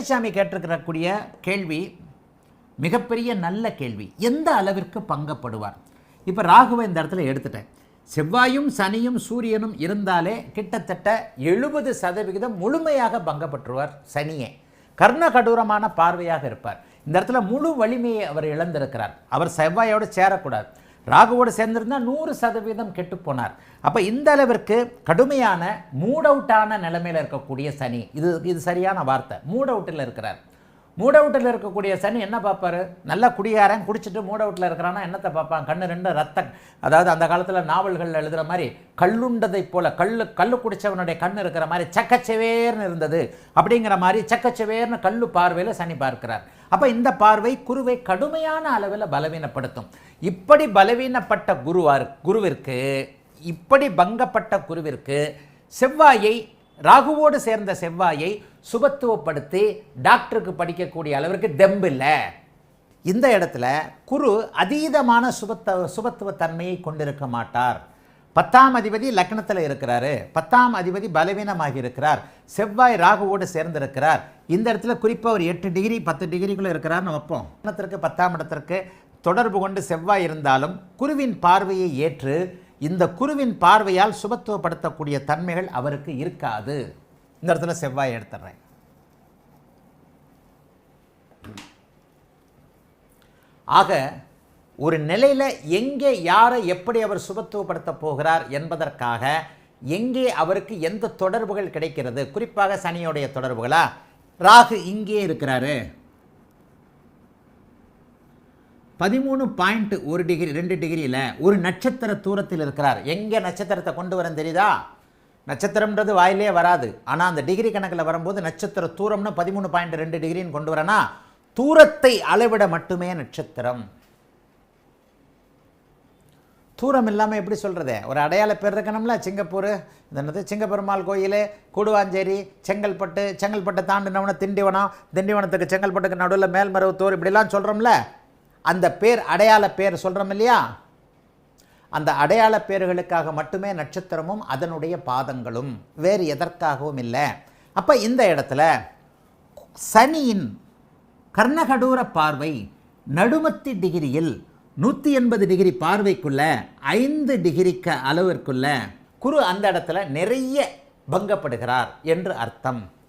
பழனிசாமி கேட்டிருக்கிறக்கூடிய கேள்வி மிகப்பெரிய நல்ல கேள்வி. எந்த அளவிற்கு பங்கப்படுவார்? இப்போ ராகுவை இந்த இடத்துல எடுத்துட்டேன். செவ்வாயும் சனியும் சூரியனும் இருந்தாலே கிட்டத்தட்ட எழுபது சதவிகிதம் முழுமையாக பங்கப்பட்டுருவார் சனியே. கர்ணகடூரமான பார்வையாக இருப்பார். இந்த இடத்துல முழு வலிமையை அவர் இழந்திருக்கிறார். அவர் செவ்வாயோடு சேரக்கூடாது. ராகுவோடு சேர்ந்திருந்தால் நூறு சதவீதம் கெட்டுப்போனார் அப்போ இந்த அளவிற்கு கடுமையான மூட் அவுட்டான நிலைமையில் இருக்கக்கூடிய சனி. இது இது சரியான வார்த்தை. மூட் அவுட்டில் இருக்கிறார். மூட் அவுட்டில் இருக்கக்கூடிய சனி என்ன பார்ப்பாரு? நல்லா குடியாரன் குடிச்சிட்டு மூட் அவுட்டில் இருக்கிறான்னா என்னத்தை பார்ப்பான்? கண்ணு ரெண்டு ரத்தம் அதாவது அந்த காலத்தில் நாவல்கள் எழுதுகிற மாதிரி கல்லுண்டதைப் போல கல் கல் குடித்தவனுடைய கண் இருக்கிற மாதிரி சக்கச்சவேர்னு இருந்தது. அப்படிங்கிற மாதிரி சக்கச்சவேர்னு கல்லு பார்வையில் சனி பார்க்கிறார். அப்போ இந்த பார்வை குருவை கடுமையான அளவில் பலவீனப்படுத்தும். இப்படி பலவீனப்பட்ட குருவார் குருவிற்கு இப்படி பங்கப்பட்ட குருவிற்கு செவ்வாயை ராகுவோடு சேர்ந்த செவ்வாயை சுபத்துவப்படுத்தி டாக்டருக்கு படிக்கக்கூடிய அளவிற்கு தெம்பு இல்லை. இந்த இடத்துல குரு அதீதமான சுபத்த சுபத்துவ தன்மையை கொண்டிருக்க மாட்டார். பத்தாம் அதிபதி லக்னத்தில் இருக்கிறாரு. பத்தாம் அதிபதி பலவீனமாக இருக்கிறார். செவ்வாய் ராகுவோடு சேர்ந்திருக்கிறார். இந்த இடத்துல குறிப்பாக ஒரு எட்டு டிகிரி பத்து டிகிரிக்குள்ளே இருக்கிறார்னு வைப்போம். லக்னத்திற்கு பத்தாம் இடத்திற்கு தொடர்பு கொண்டு செவ்வாய் இருந்தாலும் குருவின் பார்வையை ஏற்று இந்த குருவின் பார்வையால் சுபத்துவப்படுத்தக்கூடிய தன்மைகள் அவருக்கு இருக்காது. இந்த இடத்துல செவ்வாய் எடுத்துடுறேன். ஆக ஒரு நிலையில் எங்கே யாரை எப்படி அவர் சுபத்துவப்படுத்த போகிறார் என்பதற்காக எங்கே அவருக்கு எந்த தொடர்புகள் கிடைக்கிறது? குறிப்பாக சனியோடைய தொடர்புகளா? ராகு இங்கே இருக்கிறாரு. பதிமூணு பாயிண்ட் ஒரு டிகிரி ரெண்டு டிகிரியில் ஒரு நட்சத்திர தூரத்தில் இருக்கிறார். எங்கே நட்சத்திரத்தை கொண்டு வரேன் தெரியுதா? நட்சத்திரம்ன்றது வாயிலே வராது. ஆனால் அந்த டிகிரி கணக்கில் வரும்போது நட்சத்திர தூரம்னு பதிமூணு பாயிண்ட் ரெண்டு டிகிரின்னு கொண்டு வரேன்னா தூரத்தை அளவிட மட்டுமே நட்சத்திரம். தூரம் இல்லாமல் எப்படி சொல்கிறது ஒரு அடையாள பேர் இருக்கணும்ல சிங்கப்பூர். இந்த என்னது? சிங்கப்பெருமாள் கோயில் கூடுவாஞ்சேரி செங்கல்பட்டு செங்கல்பட்டை தாண்டினவன திண்டிவனம் திண்டிவனத்துக்கு செங்கல்பட்டுக்கு நடுவில் மேல்மருவத்தூர் இப்படிலாம் சொல்கிறோம்ல அந்த பேர் அடையாள பேர் சொல்கிறோம் இல்லையா? அந்த அடையாள பேர்களுக்காக மட்டுமே நட்சத்திரமும் அதனுடைய பாதங்களும். வேறு எதற்காகவும் இல்லை. அப்போ இந்த இடத்துல சனியின் கர்ணகடூர பார்வை நடுமத்தி டிகிரியில் நூற்றி எண்பது டிகிரி பார்வைக்குள்ள ஐந்து டிகிரிக்கு அளவிற்குள்ள குரு அந்த இடத்துல நிறைய பங்கப்படுகிறார் என்று அர்த்தம்.